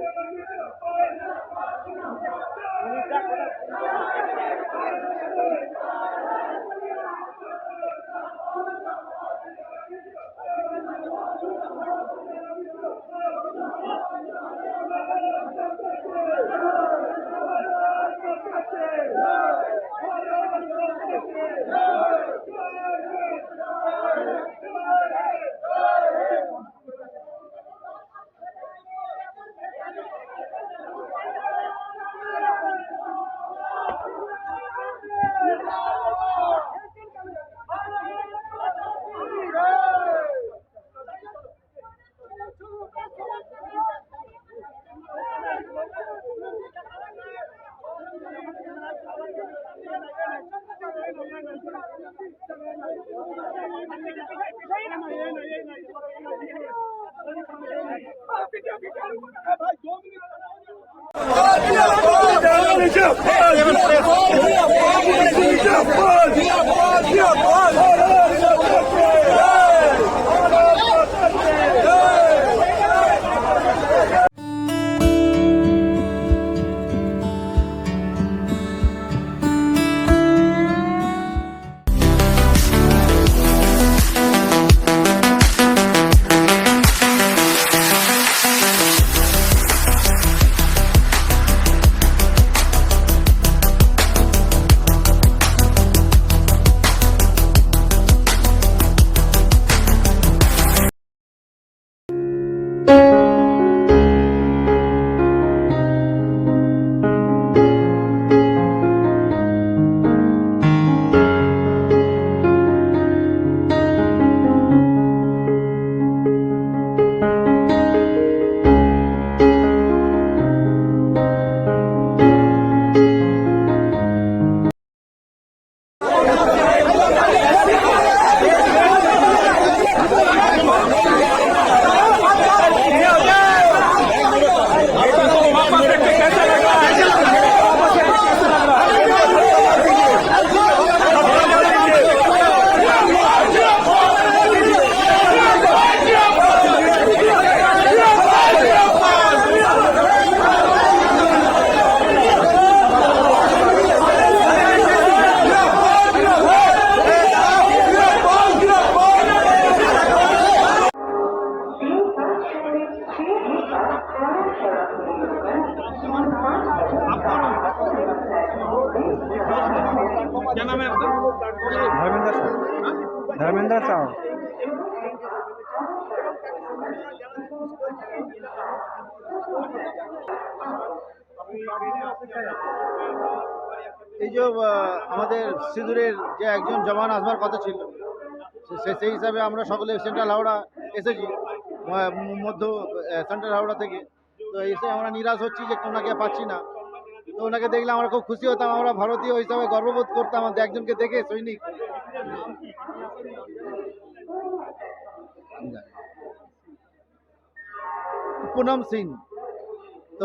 Thank you. Let's go. क्या नाम है आपका धर्मेंद्र साहु धर्मेंद्र साहु এই যে আহ, আমাদের সিঁদুরের যে একজন জওয়ান আসবার কথা ছিল সে- সেই হিসাবে আমরা সকলে সেন্ট্রাল হাওড়া এসেছি ম- মধ্য আহ, সেন্ট্রাল হাওড়া থেকে তো এসে আমরা নিরাশ হচ্ছি যে ওনাকে পাচ্ছি না তো ওনাকে দেখলে আমরা খুব খুশি হতাম, আমরা ভারতীয় হিসাবে গর্ববোধ করতাম একজনকে দেখে সৈনিক। পুনম সিং। তো